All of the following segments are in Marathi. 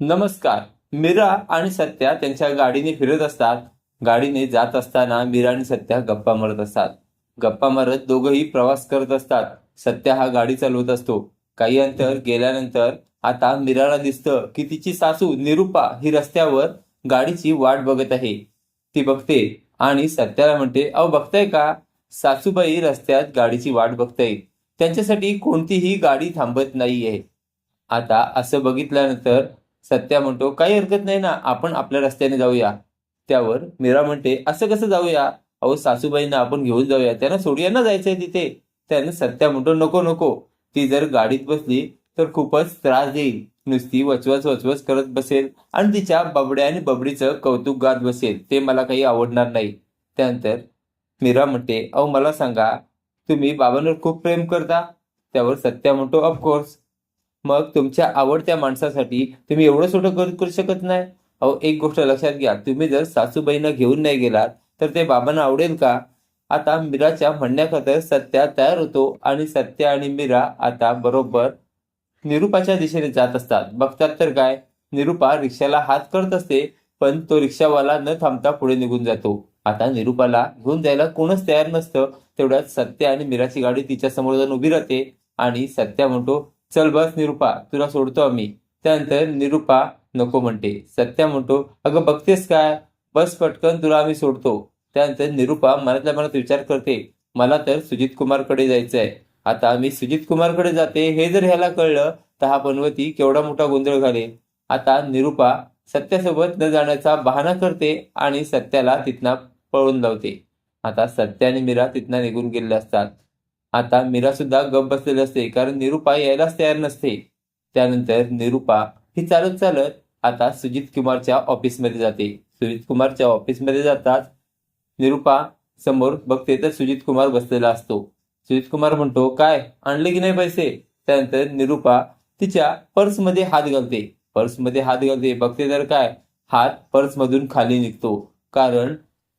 नमस्कार. मीरा आणि सत्या त्यांच्या गाडीने फिरत असतात. गाडीने जात असताना मीरा आणि सत्या गप्पा मारत असतात. गप्पा मारत दोघंही प्रवास करत असतात. सत्या हा गाडी चालवत असतो. काही अंतर गेल्यानंतर आता मीराला दिसतं की तिची सासू निरुपा ही रस्त्यावर गाडीची वाट बघत आहे. ती बघते आणि सत्याला म्हणते अहो बघताय का? सासूबाई रस्त्यात गाडीची वाट बघताय त्यांच्यासाठी कोणतीही गाडी थांबत नाहीये. आता असं बघितल्यानंतर सत्या म्हणतो काही हरकत नाही ना आपण आपल्या रस्त्याने जाऊया. त्यावर मीरा म्हणते असं कसं जाऊया? अहो सासूबाईंना आपण घेऊन जाऊया त्यांना सोडूया ना जायचंय तिथे. त्यानं सत्या म्हणतो नको नको ती जर गाडीत बसली तर खूपच त्रास देईल. नुसती वचवच वचवच करत बसेल आणि तिच्या बबड्या आणि बबडीचं कौतुक गात बसेल ते मला काही आवडणार नाही. त्यानंतर मीरा म्हणते अहो मला सांगा तुम्ही बाबांवर खूप प्रेम करता? त्यावर सत्या म्हणतो ऑफकोर्स मग तुमच्या आवडत्या माणसासाठी तुम्ही एवढं सोडं करू करू शकत नाही? अहो एक गोष्ट लक्षात घ्या. तुम्ही जर सासूबाईंना घेऊन नाही गेलात तर ते बाबांना आवडेल का? आता मीराच्या म्हणण्याखातर सत्या तयार होतो आणि सत्या आणि मीरा आता बरोबर निरुपाच्या दिशेने जात असतात. बघतात तर काय? निरुपा रिक्षाला हात करत असते पण तो रिक्षावाला न थांबता पुढे निघून जातो. आता निरुपाला घेऊन जायला कोणच तयार नसतं. तेवढ्यात सत्या आणि मीराची गाडी तिच्या समोर जाऊन उभी राहते आणि सत्या म्हणतो चल बस निरुपा तुला सोडतो आम्ही. त्यानंतर निरुपा नको म्हणते. सत्या म्हणतो अगं बघतेस काय? बस पटकन तुला आम्ही सोडतो. त्यानंतर निरुपा मनातल्या मनात विचार करते मला तर सुजित कुमारकडे जायचंय. आता मी सुजित कुमारकडे जाते हे जर ह्याला कळलं तर हा पनवती केवढा मोठा गोंधळ घालेल आता निरुपा सत्यासोबत न जाण्याचा बहाणा करते आणि सत्याला तिथनं पळून लावते. आता सत्या आणि मीरा तिथनं निघून गेलेले असतात. आता मीरा सुद्धा गप बसलेली असते कारण निरुपा यायलाच तयार नसते. त्यानंतर निरुपा ही चालत चालत आता सुजित कुमारच्या ऑफिसमध्ये जाते. सुजित कुमारच्या ऑफिसमध्ये जातात निरुपा समोर बघते तर सुजित कुमार बसलेला असतो. सुजित कुमार म्हणतो काय आणले की नाही पैसे? त्यानंतर निरुपा तिच्या पर्समध्ये हात घालते. पर्समध्ये हात घालते बघते तर काय हात पर्समधून खाली निघतो. कारण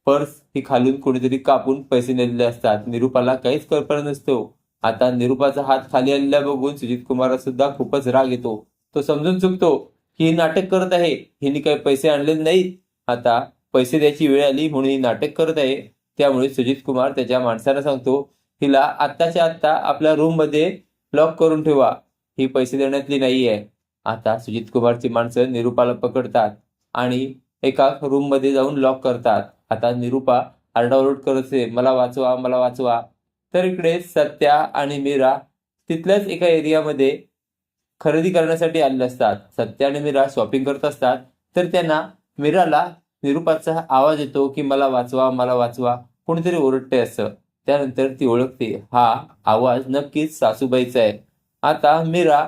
पर्स ही खालून कोणीतरी कापून पैसे नेलेले असतात. निरुपाला काहीच कल्पना नसतो हो. आता निरुपाचा हात खाली आलेला बघून सुजित कुमारला सुद्धा खूपच राग येतो. तो समजून चुकतो की नाटक करत आहे. हिने काही पैसे आणले नाहीत. आता पैसे द्यायची वेळ आली म्हणून ही नाटक करत आहे. त्यामुळे सुजित कुमार त्याच्या माणसाला सांगतो हिला आत्ताच्या आत्ता आपल्या रूममध्ये लॉक करून ठेवा. ही पैसे देण्यातली नाही आहे. आता सुजित कुमारची माणसं निरुपाला पकडतात आणि एका रूममध्ये जाऊन लॉक करतात. आता निरुपा आरडाओरड करत मला वाचवा मला वाचवा. तर इकडे सत्या आणि मीरा तिथल्याच एका एरियामध्ये खरेदी करण्यासाठी आलेले असतात. सत्या आणि मीरा शॉपिंग करत असतात. तर त्यांना मीराला निरुपाचा आवाज येतो की मला वाचवा मला वाचवा. कोणीतरी ओरडते असं. त्यानंतर ती ओळखते. हा आवाज नक्कीच सासूबाईचा आहे. आता मीरा